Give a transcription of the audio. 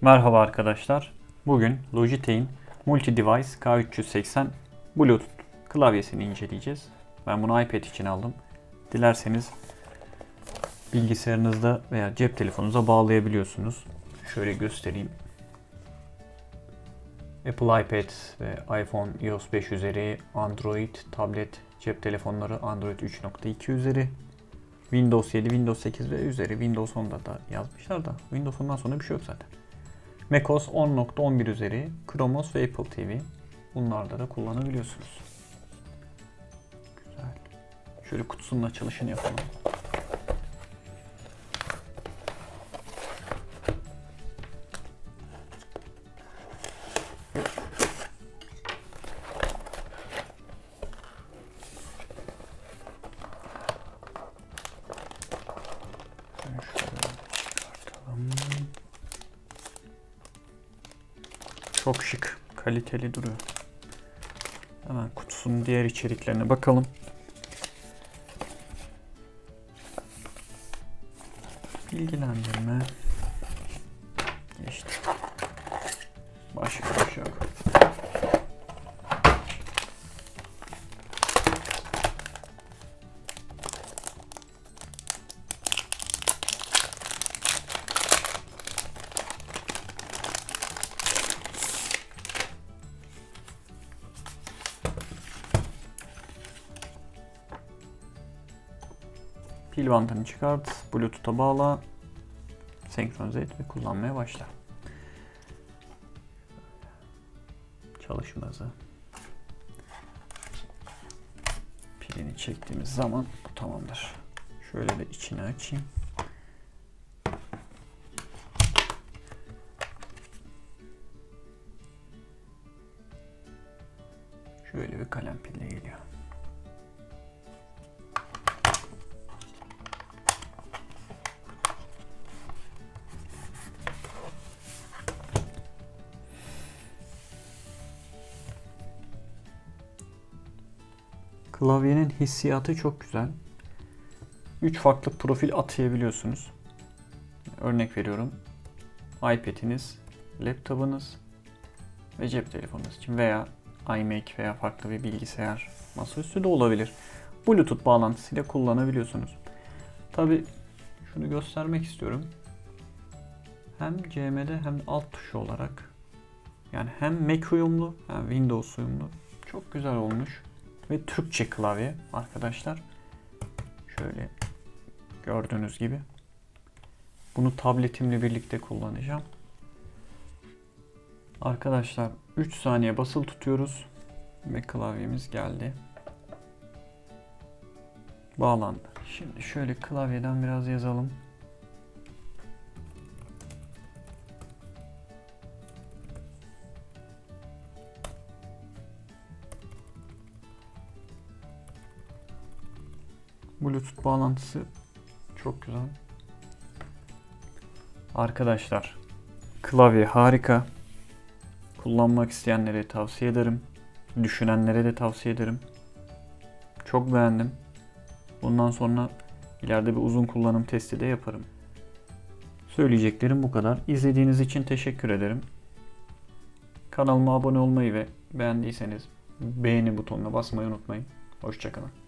Merhaba arkadaşlar. Bugün Logitech'in Multi Device K380 Bluetooth klavyesini inceleyeceğiz. Ben bunu iPad için aldım. Dilerseniz bilgisayarınızda veya cep telefonunuza bağlayabiliyorsunuz. Şöyle göstereyim. Apple iPad ve iPhone iOS 5 üzeri, Android, tablet, cep telefonları Android 3.2 üzeri, Windows 7, Windows 8 ve üzeri Windows 10'da da yazmışlar da Windows 10'dan sonra bir şey yok zaten. macOS 10.11 üzeri, Chromos ve Apple TV. Bunlarda da kullanabiliyorsunuz. Güzel. Şöyle kutusunun açılışını yapalım. Çok şık, kaliteli duruyor. Hemen kutusunun diğer içeriklerine bakalım. Bilgilendirme. Geçti. Başka bir şey yok. Pil bandını çıkart, Bluetooth'a bağla, senkronize et ve kullanmaya başla. Çalışma hızı. Pilini çektiğimiz zaman bu tamamdır. Şöyle de içini açayım. Şöyle bir kalem pille geliyor. Klavyenin hissiyatı çok güzel. 3 farklı profil atayabiliyorsunuz. Örnek veriyorum. iPad'iniz, laptopunuz ve cep telefonunuz için veya iMac veya farklı bir bilgisayar masaüstü de olabilir. Bluetooth bağlantısıyla kullanabiliyorsunuz. Tabi şunu göstermek istiyorum. Hem CM'de hem alt tuşu olarak yani hem Mac uyumlu hem Windows uyumlu. Çok güzel olmuş ve Türkçe klavye arkadaşlar. Şöyle gördüğünüz gibi. Bunu tabletimle birlikte kullanacağım. Arkadaşlar 3 saniye basılı tutuyoruz ve klavyemiz geldi. Bağlandı. Şimdi şöyle klavyeden biraz yazalım. Bluetooth bağlantısı çok güzel. Arkadaşlar klavye harika. Kullanmak isteyenlere tavsiye ederim. Düşünenlere de tavsiye ederim. Çok beğendim. Bundan sonra ileride bir uzun kullanım testi de yaparım. Söyleyeceklerim bu kadar. İzlediğiniz için teşekkür ederim. Kanalıma abone olmayı ve beğendiyseniz beğeni butonuna basmayı unutmayın. Hoşçakalın.